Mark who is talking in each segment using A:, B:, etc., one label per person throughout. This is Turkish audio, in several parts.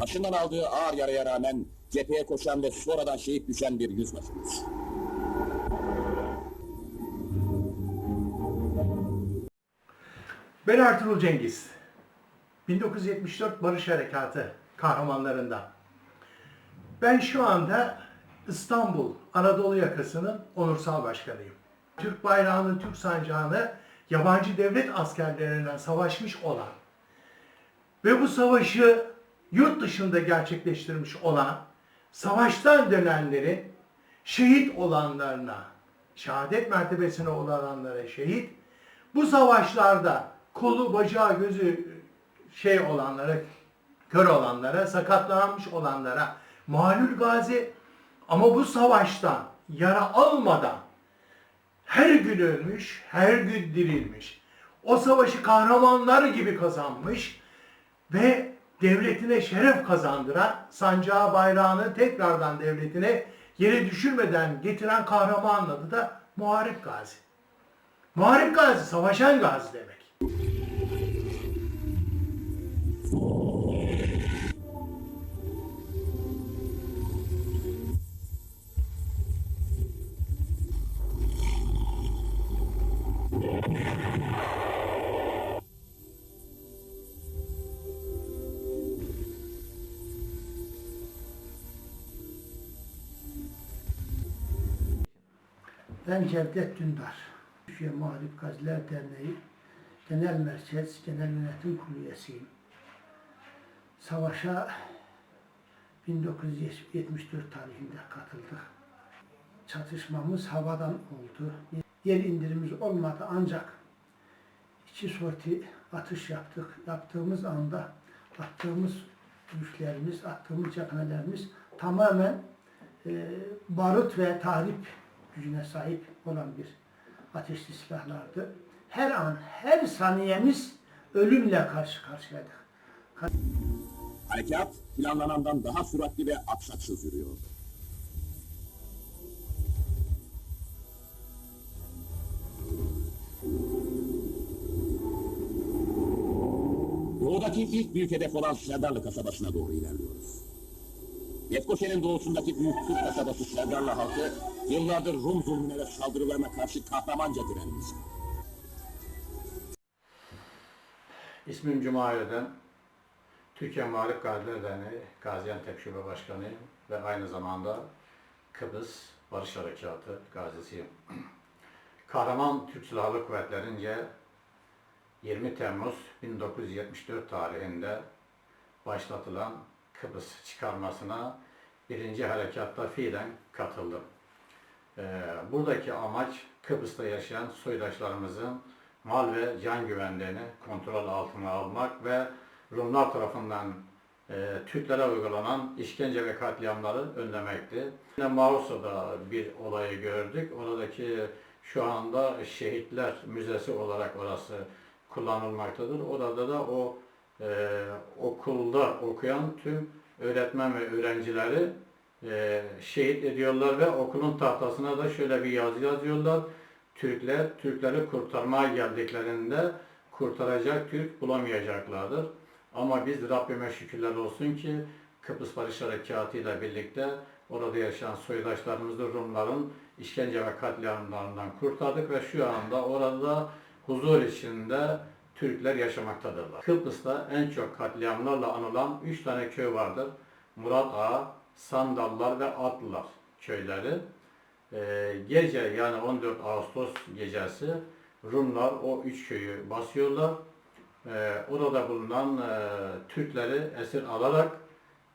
A: Başından aldığı ağır yaraya rağmen cepheye koşan ve sonradan şehit düşen bir yüzbaşımız.
B: Ben Ertuğrul Cengiz. 1974 Barış Harekatı kahramanlarından. Ben şu anda İstanbul Anadolu yakasının onursal başkanıyım. Türk bayrağını, Türk sancağını yabancı devlet askerlerinden savaşmış olan ve bu savaşı yurt dışında gerçekleştirmiş olan savaştan dönenlerin şehit olanlarına, şehadet mertebesine ulaşanlara şehit, bu savaşlarda kolu, bacağı, gözü şey olanlara, kör olanlara, sakatlanmış olanlara malul gazi ama bu savaştan yara almadan her gün ölmüş, her gün dirilmiş. O savaşı kahramanlar gibi kazanmış ve devletine şeref kazandıran, sancağı bayrağını tekrardan devletine yere düşürmeden getiren kahramanın adı da Muharip Gazi. Muharip Gazi, savaşan gazi demek.
C: Ben Cevdet Dündar. Türkiye Muhalif Gaziler Derneği Genel Merkez Genel Yönetim Kurulu üyesiyim. Savaşa 1974 tarihinde katıldık. Çatışmamız havadan oldu. Yer indirimiz olmadı ancak iki sorti atış yaptık. Yaptığımız anda attığımız güçlerimiz, attığımız cephanelerimiz tamamen e, barut ve tahrip gücüne sahip olan bir ateşli silahlardı. Her an, her saniyemiz ölümle karşı karşıyaydık.
A: Harekat planlanandan daha süratli ve aksaksız yürüyordu. Doğudaki ilk büyük hedef olan Serdarlı kasabasına doğru ilerliyoruz. Lefkoşe'nin doğusundaki büyük Türk kasabası Serdarlı halkı yıllardır Rum zulmüne ve saldırılarına karşı kahramanca direnmiş.
D: İsmim Cuma Öden. Türkiye Muharip Gaziler Derneği Gaziantep Şube Başkanıyım ve aynı zamanda Kıbrıs Barış Harekatı gazisiyim. Kahraman Türk Silahlı Kuvvetlerince 20 Temmuz 1974 tarihinde başlatılan Kıbrıs çıkarmasına birinci harekatta fiilen katıldım. Ee, buradaki amaç Kıbrıs'ta yaşayan soydaşlarımızın mal ve can güvenliğini kontrol altına almak ve Rumlar tarafından e, Türklere uygulanan işkence ve katliamları önlemekti. Yine Mausa'da bir olayı gördük. Oradaki şu anda Şehitler Müzesi olarak orası kullanılmaktadır. Orada da o e, okulda okuyan tüm öğretmen ve öğrencileri e, şehit ediyorlar ve okulun tahtasına da şöyle bir yazı yazıyorlar. Türkler, Türkleri kurtarmaya geldiklerinde kurtaracak Türk bulamayacaklardır. Ama biz Rabbime şükürler olsun ki Kıbrıs Barış Harekatı ile birlikte orada yaşayan soydaşlarımızı Rumların işkence ve katliamlarından kurtardık ve şu anda orada huzur içinde Türkler yaşamaktadırlar. Kıbrıs'ta en çok katliamlarla anılan 3 tane köy vardır. Murat Ağa, Sandallar ve Atlılar köyleri. Ee, gece yani 14 Ağustos gecesi Rumlar o üç köyü basıyorlar. Ee, orada bulunan e, Türkleri esir alarak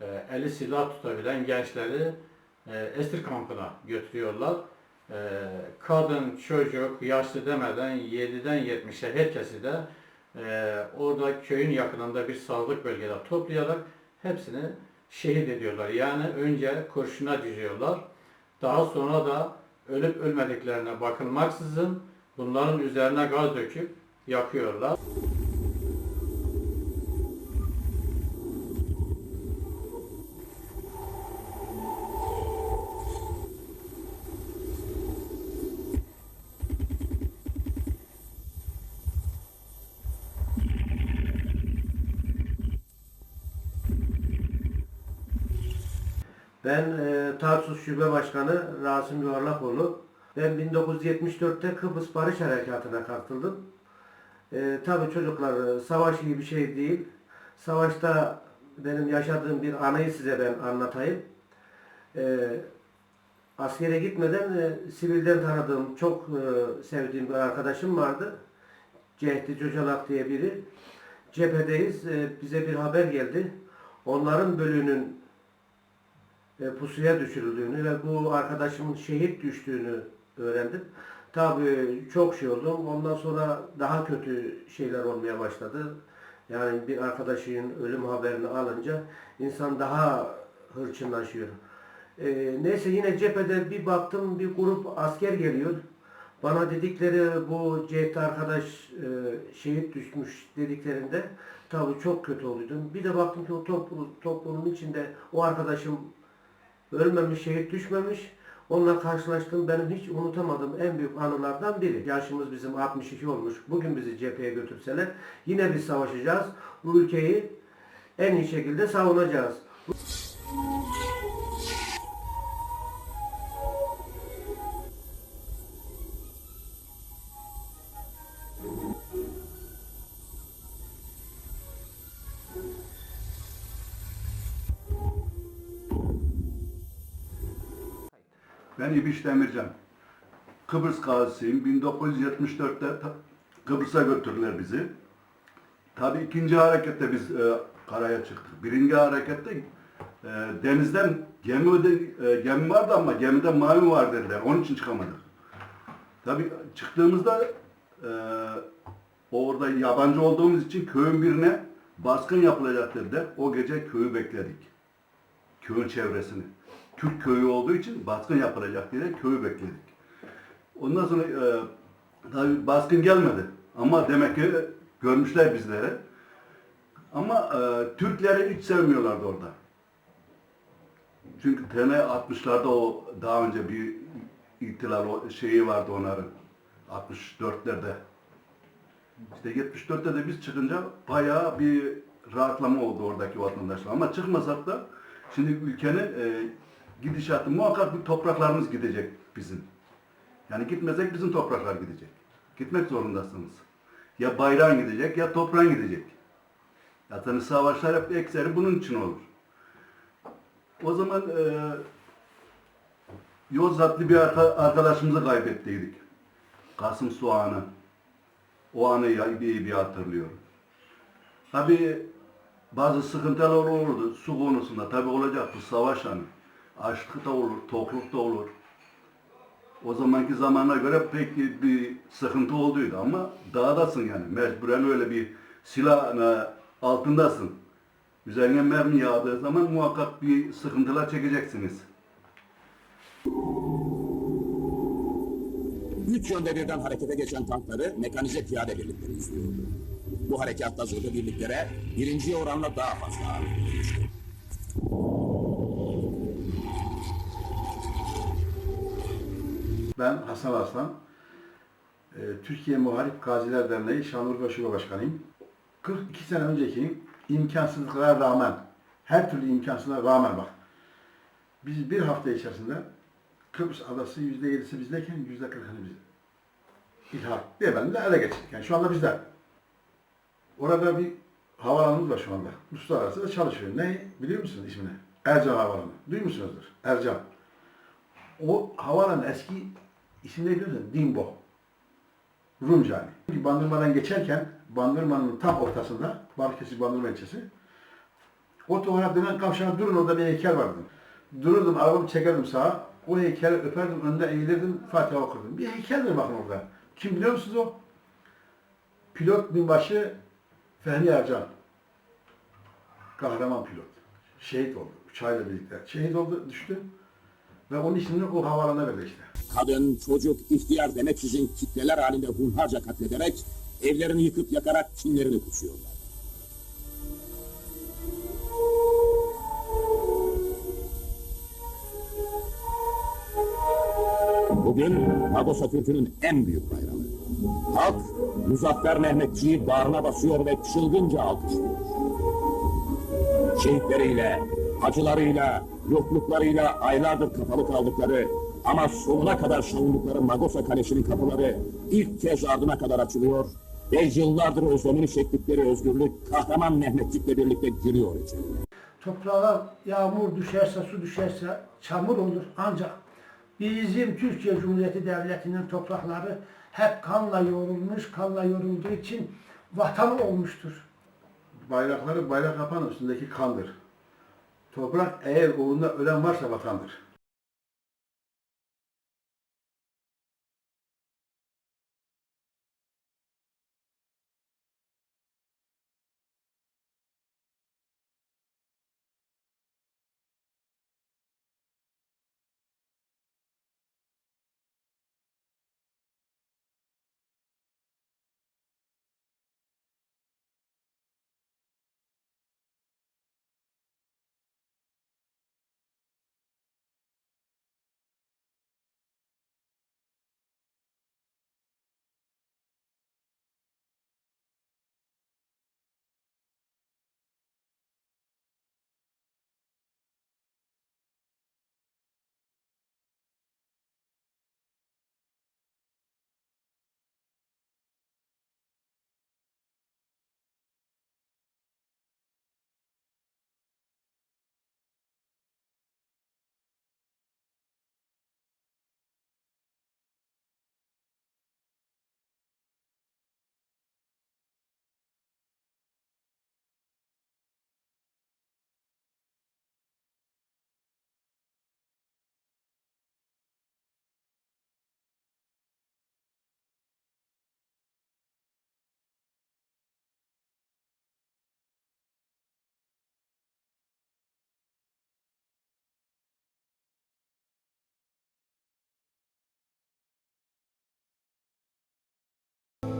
D: e, eli silah tutabilen gençleri e, esir kampına götürüyorlar. E, kadın, çocuk, yaşlı demeden 7'den 70'e herkesi de e, orada köyün yakınında bir sağlık bölgede toplayarak hepsini şehit ediyorlar. Yani önce kurşuna diziyorlar. Daha sonra da ölüp ölmediklerine bakılmaksızın bunların üzerine gaz döküp yakıyorlar.
E: Ben e, Tarsus Şube Başkanı Rasim Yuvarlakoğlu. Ben 1974'te Kıbrıs Barış Harekatı'na katıldım. E, tabii çocuklar e, savaş iyi bir şey değil. Savaşta benim yaşadığım bir anıyı size ben anlatayım. E, askere gitmeden e, sivilden tanıdığım, çok e, sevdiğim bir arkadaşım vardı. Cehdi Cocalak diye biri. Cephedeyiz. E, bize bir haber geldi. Onların bölüğünün e, pusuya düşürüldüğünü ve bu arkadaşımın şehit düştüğünü öğrendim. Tabii çok şey oldum. Ondan sonra daha kötü şeyler olmaya başladı. Yani bir arkadaşının ölüm haberini alınca insan daha hırçınlaşıyor. E, neyse yine cephede bir baktım bir grup asker geliyor. Bana dedikleri bu Cehdi arkadaş e, şehit düşmüş dediklerinde tabii çok kötü olduydum. Bir de baktım ki o toplum, toplumun içinde o arkadaşım ölmemiş, şehit düşmemiş. Onunla karşılaştım. Benim hiç unutamadığım en büyük anılardan biri. Yaşımız bizim 62 olmuş. Bugün bizi cepheye götürseler yine biz savaşacağız. Bu ülkeyi en iyi şekilde savunacağız.
F: Ben İbiş Demircan. Kıbrıs gazisiyim. 1974'te ta- Kıbrıs'a götürdüler bizi. Tabii ikinci harekette biz e, karaya çıktık. Birinci harekette e, denizden gemi, e, gemi vardı ama gemide mavi var dediler. Onun için çıkamadık. Tabii çıktığımızda e, orada yabancı olduğumuz için köyün birine baskın yapılacak dediler. O gece köyü bekledik köyün çevresini. Türk köyü olduğu için baskın yapılacak diye köyü bekledik. Ondan sonra e, tabii baskın gelmedi. Ama demek ki görmüşler bizleri. Ama e, Türkleri hiç sevmiyorlardı orada. Çünkü TN 60'larda o daha önce bir ihtilal şeyi vardı onların. 64'lerde. İşte 74'te de biz çıkınca bayağı bir rahatlama oldu oradaki vatandaşlar. Ama çıkmasak da şimdi ülkenin e, gidişatı muhakkak bir topraklarımız gidecek bizim. Yani gitmesek bizim topraklar gidecek. Gitmek zorundasınız. Ya bayrağın gidecek ya toprağın gidecek. Zaten savaşlar hep ekseri bunun için olur. O zaman e, Yozgatlı bir arka- arkadaşımızı kaybettiydik. Kasım Soğan'ı. O anıyı iyi bir hatırlıyorum. Tabii bazı sıkıntılar olurdu su konusunda. Tabii olacak bu savaş anı. Açlık da olur, tokluk da olur. O zamanki zamana göre pek bir sıkıntı olduydu ama dağdasın yani. Mecburen öyle bir silah altındasın. Üzerine mermi yağdığı zaman muhakkak bir sıkıntılar çekeceksiniz.
A: Üç yönde birden harekete geçen tankları mekanize piyade birlikleri izliyordu. Bu harekatta zırhlı birliklere birinciye oranla daha fazla ağırlık
G: Ben Hasan Arslan. Ee, Türkiye Muharip Gaziler Derneği Şanlıurfa Şube Başkanıyım. 42 sene önceki imkansızlıklara rağmen, her türlü imkansızlığa rağmen bak. Biz bir hafta içerisinde Kıbrıs adası %7'si bizdeyken %40'ını biz İlhak diyelim de ele geçirdik. Yani şu anda bizde. Orada bir havalanımız var şu anda. Uluslararası da çalışıyor. Ne biliyor musunuz ismini? Ercan Havalanı. Duymuşsunuzdur. Ercan. O havaalanı eski isim ne biliyor musun? Dimbo. Rumca hani. Bandırmadan geçerken Bandırma'nın tam ortasında Balıkesir Bandırma ilçesi otohana dönen kavşağına durun orada bir heykel vardı. Dururdum arabamı çekerdim sağa. O heykeli öperdim önde eğilirdim Fatiha okurdum. Bir heykeldir bakın orada. Kim biliyor musunuz o? Pilot binbaşı Fehmi Ercan. Kahraman pilot. Şehit oldu. Uçağıyla birlikte. Şehit oldu, düştü. Ve onun ismini o havalana verdi işte.
A: Kadın, çocuk, ihtiyar demeksizin kitleler halinde hunharca katlederek evlerini yıkıp yakarak kinlerini kusuyorlar. Bugün Magosa Türk'ünün en büyük bayramı. Halk, Muzaffer Mehmetçi'yi bağrına basıyor ve çılgınca alkışlıyor. Şehitleriyle, acılarıyla, yokluklarıyla aylardır kapalı kaldıkları ama sonuna kadar savundukları Magosa Kalesi'nin kapıları ilk kez ardına kadar açılıyor ve yıllardır özlemini çektikleri özgürlük kahraman Mehmetçik'le birlikte giriyor içeri.
C: Toprağa yağmur düşerse, su düşerse çamur olur. Ancak bizim Türkiye Cumhuriyeti Devleti'nin toprakları hep kanla yoğrulmuş, kanla yorulduğu için vatan olmuştur.
G: Bayrakları bayrak yapan üstündeki kandır. Toprak eğer uğrunda ölen varsa vatandır.